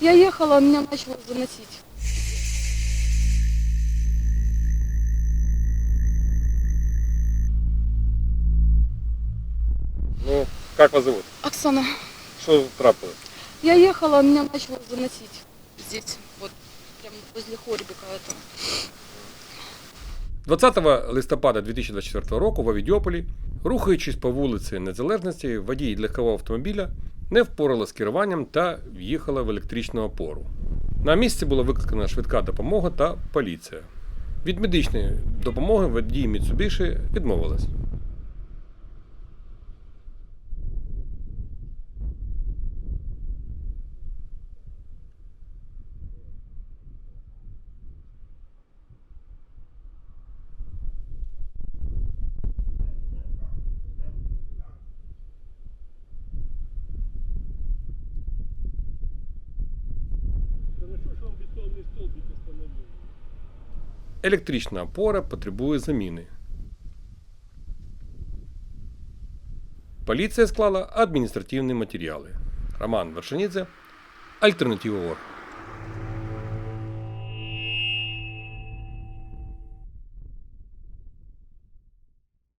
Я ехала, а меня начало заносить. Ну, как вас зовут? Оксана, Что трапилось? я ехала, а меня начало заносить. Здесь, вот, прям возле хорбика этого. 20 листопада 2024 року в Авідіополі, рухаючись по вулиці Незалежності, водій легкового автомобіля не впорала з керуванням та в'їхала в електричну опору. На місці була викликана швидка допомога та поліція. Від медичної допомоги водій Міцубіші відмовилась. Електрична опора потребує заміни. Поліція склала адміністративні матеріали. Роман Вершинідзе, Альтернатива Орг.